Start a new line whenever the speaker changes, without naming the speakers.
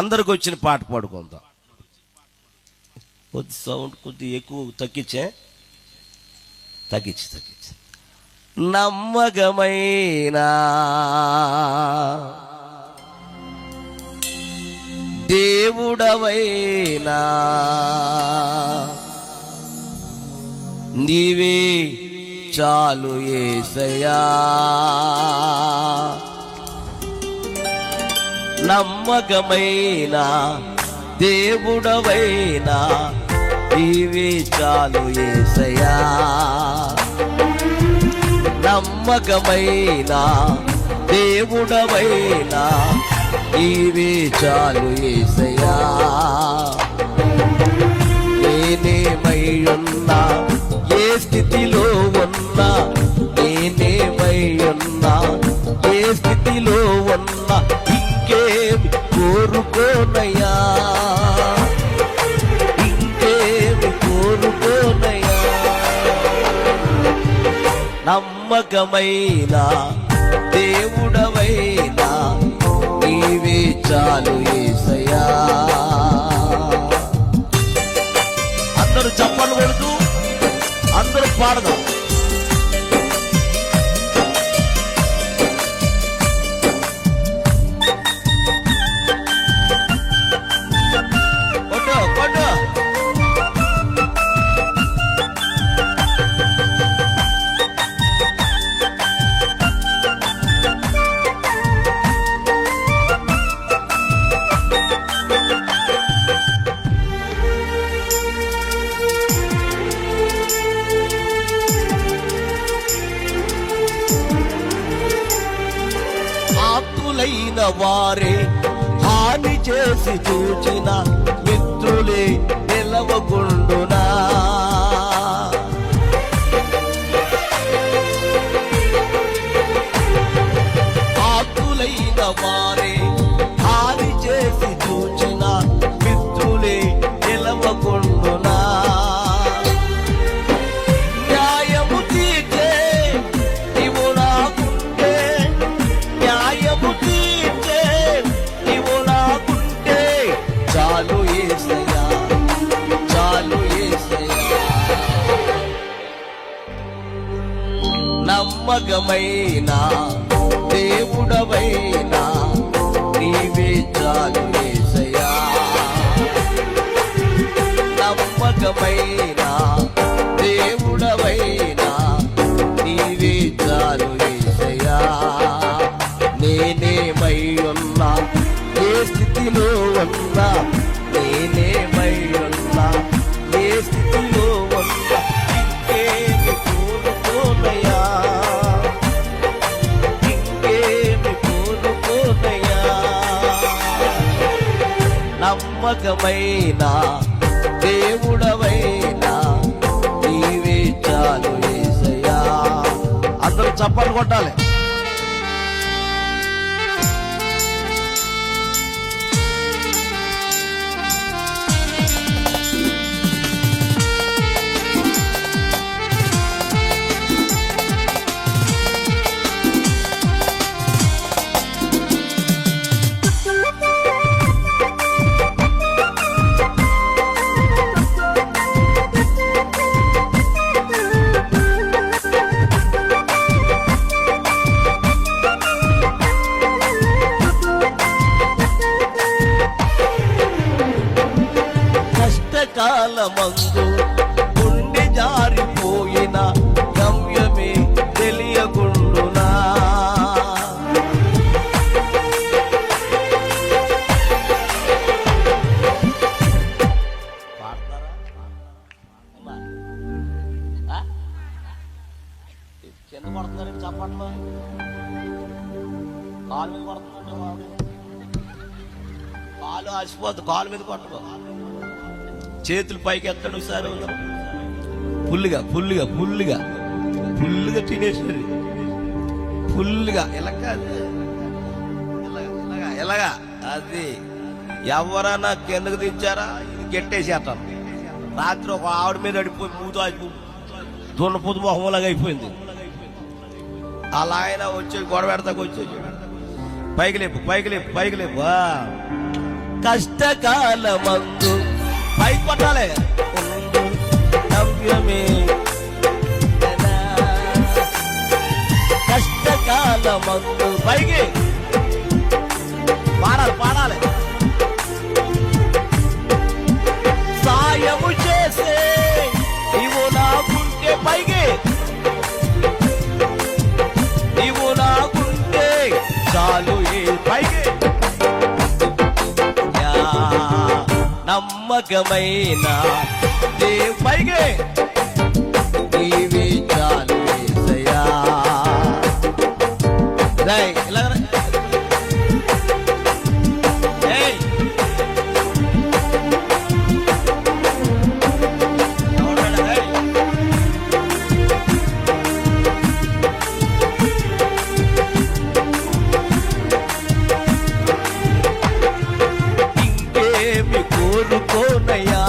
అందరికి వచ్చిన పాట పాడుకుందాం. కొద్ది సౌండ్ కొద్ది ఎక్కువ తగ్గించే. తగ్గించి తగ్గించి. నమ్మకమైనా దేవుడవైనా నీవే చాలు ఏసయా నమ్మకమైన దేవుడవైనా నీవే చాలు ఏసయా నమ్మకమైన దేవుడవైనా నీవే చాలు ఏసయా నేనేమై కోరుకోనయ్యా. ఇంకేమి కోరుకోనయ్యా. నమ్మకమైన దేవుడ ఆత్ములైన వారే హాని చేసి చూచిన మిత్రులే నిలవకుండునా. ఆకులైన వారే నమ్మకమైన దేవుడవైనా నీవే చాలు ఏసయ్యా. నమ్మకమైన దేవుడవైనా నీవే చాలు ఏసయ్యా. నేనేమై ఉన్నా ఏ స్థితిలో ఉన్నా నమ్మకమైన దేవుడవైనా నీవే చాలు ఏసయ్యా. అందరూ చప్పట్లు కొట్టాలి. కాలమందు గుండె జారిపోయిన గమ్యమే తెలియకుండునా కింద పడుతున్నారండి చప్పట్లో కాలు మీద పడుతుందండి బాబు కాలు ఆసిపోద్దు కాలు మీద పట్టుకో చేతులు పైకి ఎత్తడం సార్ ఫుల్గా ఫుల్గా ఫుల్గా ఫుల్గా తినేసినది ఫుల్గా ఎలా కాదు ఎలాగా ఎలాగా అది ఎవరైనా కిందకు తెచ్చారా? ఇది గెట్టేసేస్తాను రాత్రి ఒక ఆవిడ మీద అడిపోయి మూతో దున్నపోతు మొహంలాగా అయిపోయింది. అలా ఆయన వచ్చి గొడవ పెడతాకు వచ్చేసి పైకి లేపు పైకి లేపు పైకి లేపు. కష్టకాలమందు పైకి పట్టాలి. నవ్యమే. కష్టకాలమందు పైకి. భాగమైనా. దేవ్ పైగే ஒரு கோனையா